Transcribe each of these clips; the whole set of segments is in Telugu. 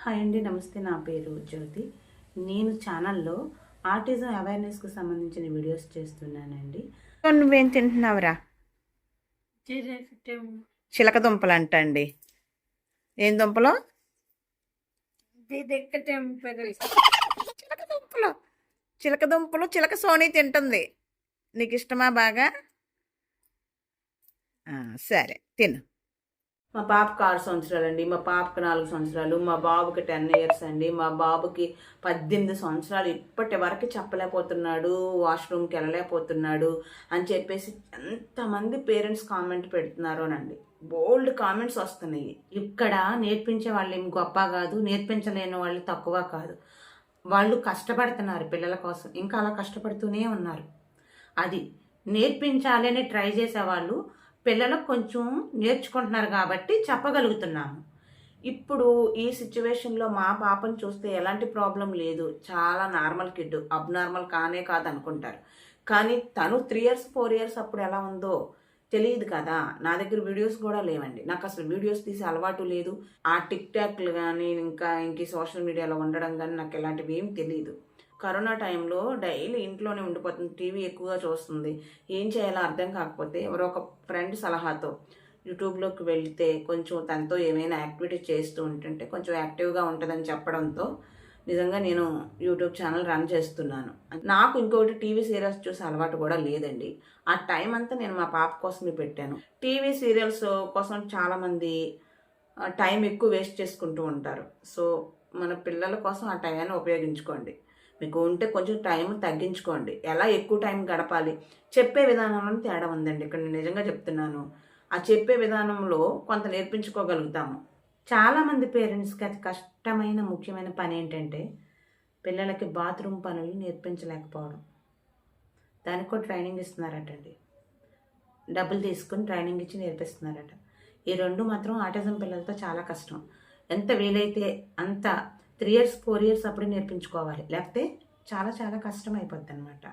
హాయ్ అండి నమస్తే. నా పేరు జ్యోతి. నేను ఛానల్లో ఆటిజం అవేర్నెస్కు సంబంధించిన వీడియోస్ చేస్తున్నానండి. నువ్వేం తింటున్నావురా? చిలక దుంపలు అంట అండి ఏం దుంపలు? చిలక దుంపలు. చిలక దుంపలు చిలక సోనీ తింటుంది. నీకు ఇష్టమా బాగా? ఆ, సరే తిను. మా పాపకు ఆరు సంవత్సరాలు అండి మా పాపకి నాలుగు సంవత్సరాలు మా బాబుకి టెన్ ఇయర్స్ అండి మా బాబుకి పద్దెనిమిది సంవత్సరాలు. ఇప్పటి వరకు చెప్పలేకపోతున్నాడు వాష్రూమ్కి వెళ్ళలేకపోతున్నాడు అని చెప్పేసి ఎంతమంది పేరెంట్స్ కామెంట్ పెడుతున్నారోనండి బోల్డ్ కామెంట్స్ వస్తున్నాయి. ఇక్కడ నేర్పించే వాళ్ళు ఏం గొప్ప కాదు నేర్పించలేని వాళ్ళు తక్కువ కాదు. వాళ్ళు కష్టపడుతున్నారు పిల్లల కోసం ఇంకా అలా కష్టపడుతూనే ఉన్నారు. అది నేర్పించాలని ట్రై చేసేవాళ్ళు పిల్లలకు కొంచెం నేర్చుకుంటున్నారు కాబట్టి చెప్పగలుగుతున్నాము. ఇప్పుడు ఈ సిచ్యువేషన్లో మా పాపను చూస్తే ఎలాంటి ప్రాబ్లం లేదు. చాలా నార్మల్ కిడ్ అబ్నార్మల్ కానే కాదు అనుకుంటారు కానీ తను త్రీ ఇయర్స్ ఫోర్ ఇయర్స్ అప్పుడు ఎలా ఉందో తెలియదు కదా. నా దగ్గర వీడియోస్ కూడా లేవండి. నాకు అసలు వీడియోస్ తీసే అలవాటు లేదు. ఆ టిక్ టాక్లు కానీ ఇంకా ఇంక సోషల్ మీడియాలో ఉండడం కానీ నాకు ఇలాంటివి ఏం తెలియదు. కరోనా టైంలో డైలీ ఇంట్లోనే ఉండిపోతుంది టీవీ ఎక్కువగా చూస్తుంది. ఏం చేయాలో అర్థం కాకపోతే ఎవరో ఒక ఫ్రెండ్ సలహాతో యూట్యూబ్లోకి వెళ్తే కొంచెం తనతో ఏమైనా యాక్టివిటీ చేస్తూ ఉంటుంటే కొంచెం యాక్టివ్గా ఉంటుందని చెప్పడంతో నిజంగా నేను యూట్యూబ్ ఛానల్ రన్ చేస్తున్నాను. నాకు ఇంకొకటి టీవీ సీరియల్స్ చూసే అలవాటు కూడా లేదండి. ఆ టైం అంతా నేను మా పాప కోసమే పెట్టాను. టీవీ సీరియల్స్ కోసం చాలామంది టైం ఎక్కువ వేస్ట్ చేసుకుంటూ ఉంటారు. సో మన పిల్లల కోసం ఆ టైంని ఉపయోగించుకోండి. మీకు ఉంటే కొంచెం టైం తగ్గించుకోండి. ఎలా ఎక్కువ టైం గడపాలి? చెప్పే విధానంలో తేడా ఉందండి. ఇక్కడ నేను నిజంగా చెప్తున్నాను. ఆ చెప్పే విధానంలో కొంత నేర్పించుకోగలుగుతాము. చాలామంది పేరెంట్స్కి అతి కష్టమైన ముఖ్యమైన పని ఏంటంటే పిల్లలకి బాత్రూమ్ పనులు నేర్పించలేకపోవడం. దానికి కూడా ట్రైనింగ్ ఇస్తున్నారటండి. డబ్బులు తీసుకుని ట్రైనింగ్ ఇచ్చి నేర్పిస్తున్నారట. ఈ రెండు మాత్రం ఆటిజం పిల్లలతో చాలా కష్టం. ఎంత వీలైతే అంత త్రీ ఇయర్స్ ఫోర్ ఇయర్స్ అప్పుడే నేర్పించుకోవాలి. లేకపోతే చాలా చాలా కష్టం అయిపోద్ది అనమాట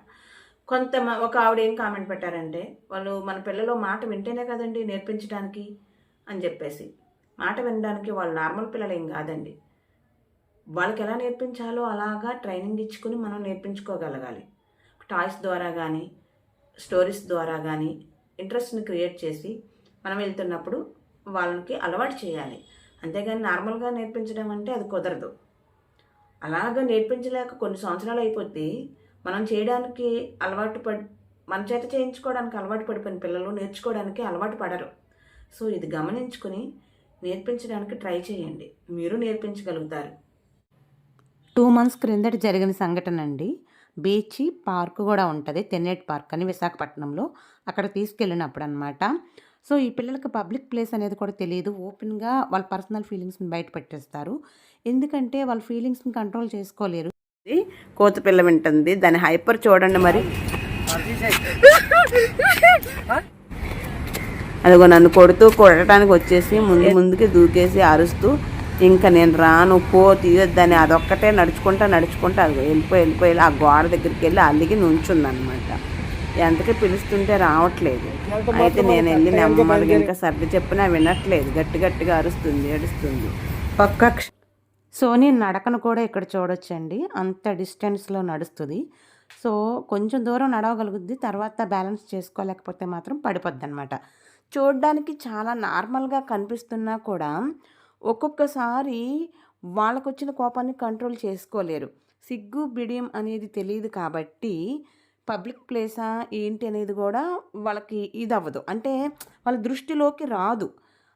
కొంత ఒక ఆవిడ ఏం కామెంట్ పెట్టారంటే వాళ్ళు మన పిల్లలు మాట వింటేనే కదండి నేర్పించడానికి అని చెప్పేసి. మాట వినడానికి వాళ్ళు నార్మల్ పిల్లలు ఏం కాదండి. వాళ్ళకి ఎలా నేర్పించాలో అలాగా ట్రైనింగ్ ఇచ్చుకుని మనం నేర్పించుకోగలగాలి. టాయ్స్ ద్వారా కానీ స్టోరీస్ ద్వారా కానీ ఇంట్రెస్ట్ని క్రియేట్ చేసి మనం వెళ్తున్నప్పుడు వాళ్ళకి అలవాటు చేయాలి. అంతేగాని నార్మల్గా నేర్పించడం అంటే అది కుదరదు. అలాగ నేర్పించలేక కొన్ని సంవత్సరాలు అయిపోతే మనం చేయడానికి అలవాటు పడి మన చేత చేయించుకోవడానికి అలవాటు పడిపోయిన పిల్లలు నేర్చుకోవడానికి అలవాటు పడరు. సో ఇది గమనించుకుని నేర్పించడానికి ట్రై చేయండి. మీరు నేర్పించగలుగుతారు. టూ మంత్స్ క్రిందట జరిగిన సంఘటన అండి. బీచ్ పార్క్ కూడా ఉంటుంది. తెన్నేటి పార్క్ అని విశాఖపట్నంలో అక్కడ తీసుకెళ్ళినప్పుడు అనమాట సో ఈ పిల్లలకి పబ్లిక్ ప్లేస్ అనేది కూడా తెలియదు. ఓపెన్గా వాళ్ళ పర్సనల్ ఫీలింగ్స్ని బయట పెట్టేస్తారు. ఎందుకంటే వాళ్ళ ఫీలింగ్స్ని కంట్రోల్ చేసుకోలేరు. కోత పిల్ల వింటుంది. దాని హైపర్ చూడండి మరి. అదిగో నన్ను కొడుతూ కొట్టడానికి వచ్చేసి ముందు ముందుకి దూకేసి అరుస్తూ ఇంకా నేను రాను పో తీయొద్దని అదొక్కటే నడుచుకుంటా నడుచుకుంటా అది వెళ్ళిపోయి వెళ్ళిపోయి ఆ గోడ దగ్గరికి వెళ్ళి అల్లిగి నుంచుందనమాట. ఎంతకీ పిలుస్తుంటే రావట్లేదు. అయితే నేను వెళ్ళి నెమ్మదిగా ఇంకా సర్ది చెప్పినా వినట్లేదు. గట్టి గట్టిగా అరుస్తుంది ఏడుస్తుంది. పక్క సోనీ నడకను కూడా ఇక్కడ చూడొచ్చండి. అంత డిస్టెన్స్లో నడుస్తుంది. సో కొంచెం దూరం నడవగలుగుద్ది తర్వాత బ్యాలెన్స్ చేసుకోలేకపోతే మాత్రం పడిపోద్ది అనమాట చూడడానికి చాలా నార్మల్గా కనిపిస్తున్నా కూడా ఒక్కొక్కసారి వాళ్ళకు వచ్చిన కోపాన్ని కంట్రోల్ చేసుకోలేరు. సిగ్గు బిడియం అనేది తెలియదు కాబట్టి పబ్లిక్ ప్లేసా ఏంటి అనేది కూడా వాళ్ళకి ఇది అవ్వదు అంటే వాళ్ళ దృష్టిలోకి రాదు.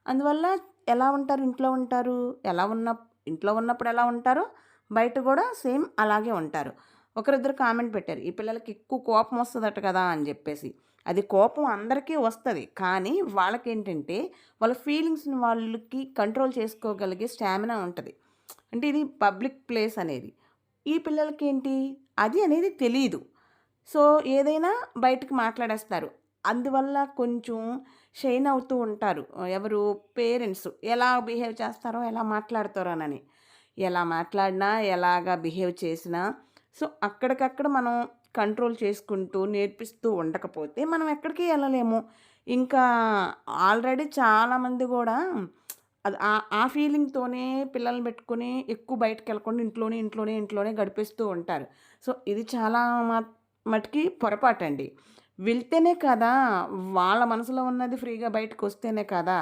అందువల్ల ఎలా ఉంటారు? ఇంట్లో ఉంటారు? ఎలా ఉన్న ఇంట్లో ఉన్నప్పుడు ఎలా ఉంటారో బయట కూడా సేమ్ అలాగే ఉంటారు. ఒకరిద్దరు కామెంట్ పెట్టారు ఈ పిల్లలకి ఎక్కువ కోపం వస్తుందట కదా అని చెప్పేసి. అది కోపం అందరికీ వస్తుంది. కానీ వాళ్ళకేంటంటే వాళ్ళ ఫీలింగ్స్ని వాళ్ళకి కంట్రోల్ చేసుకోగలిగే స్టామినా ఉంటుంది. అంటే ఇది పబ్లిక్ ప్లేస్ అనేది. ఈ పిల్లలకి ఏంటి అది అనేది తెలియదు సో ఏదైనా బయటకు మాట్లాడేస్తారు. అందువల్ల కొంచెం షైన్ అవుతూ ఉంటారు. ఎవరు? పేరెంట్స్. ఎలా బిహేవ్ చేస్తారో ఎలా మాట్లాడతారో అని. ఎలా మాట్లాడినా ఎలాగా బిహేవ్ చేసినా. సో అక్కడికక్కడ మనం కంట్రోల్ చేసుకుంటూ నేర్పిస్తూ ఉండకపోతే మనం ఎక్కడికి వెళ్ళలేము. ఇంకా ఆల్రెడీ చాలామంది కూడా అది ఆ ఆ ఫీలింగ్‌తోనే పిల్లల్ని పెట్టుకొని ఎక్కువ బయటకు వెళ్ళకుండా ఇంట్లోనే, ఇంట్లోనే, ఇంట్లోనే గడిపేస్తూ ఉంటారు. సో, ఇది చాలా మ మటికి పొరపాటండి. వెళ్తేనే కదా! వాళ్ళ మనసులో ఉన్నది ఫ్రీగా బయటకొస్తేనే కదా!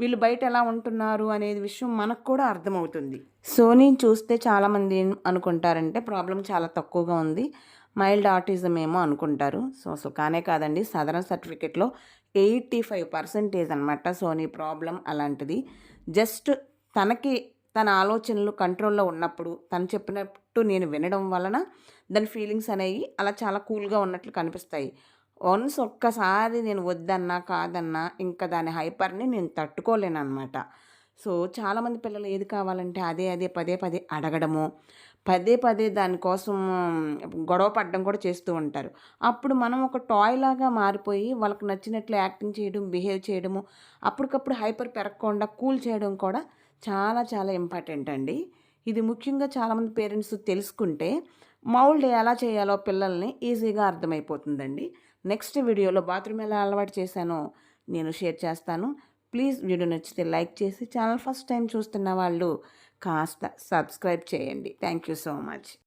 వీళ్ళు బయట ఎలా ఉంటున్నారు అనేది విషయం మనకు కూడా అర్థమవుతుంది. సోనీని చూస్తే చాలామంది అనుకుంటారంటే ప్రాబ్లం చాలా తక్కువగా ఉంది. మైల్డ్ ఆటిజం ఏమో అనుకుంటారు. సో, సో కానే కాదండి. సదరన్ సర్టిఫికేట్‌లో 85% అనమాట సోనీ ప్రాబ్లం అలాంటిది. జస్ట్ తనకి తన ఆలోచనలు కంట్రోల్‌లో ఉన్నప్పుడు, తను చెప్పినట్టు నేను వినడం వలన దాని ఫీలింగ్స్ అనేవి అలా చాలా కూల్‌గా ఉన్నట్లు కనిపిస్తాయి. వన్స్ ఒక్కసారి నేను వద్దన్నా, కాదన్నా ఇంకా దాని హైపర్‌ని నేను తట్టుకోలేననమాట. సో, చాలామంది పిల్లలు ఏది కావాలంటే అదే, అదే పదే, పదే అడగడము, పదే, పదే దానికోసం గొడవ పడడం కూడా చేస్తూ ఉంటారు. అప్పుడు మనం ఒక టాయ్ లాగా మారిపోయి వాళ్ళకి నచ్చినట్లు యాక్టింగ్ చేయడం, బిహేవ్ చేయడము, అప్పటికప్పుడు హైపర్ పెరగకుండా కూల్ చేయడం కూడా చాలా, చాలా ఇంపార్టెంట్ అండి. ఇది ముఖ్యంగా చాలామంది పేరెంట్స్ తెలుసుకుంటే మౌల్డ్ ఎలా చేయాలో పిల్లల్ని ఈజీగా అర్థమైపోతుందండి. నెక్స్ట్ వీడియోలో బాత్రూమ్ ఎలా అలవాటు చేశానో నేను షేర్ చేస్తాను. ప్లీజ్ వీడియో నచ్చితే లైక్ చేసి ఛానల్ ఫస్ట్ టైం చూస్తున్న వాళ్ళు కాస్త సబ్స్క్రైబ్ చేయండి. Thank you so much.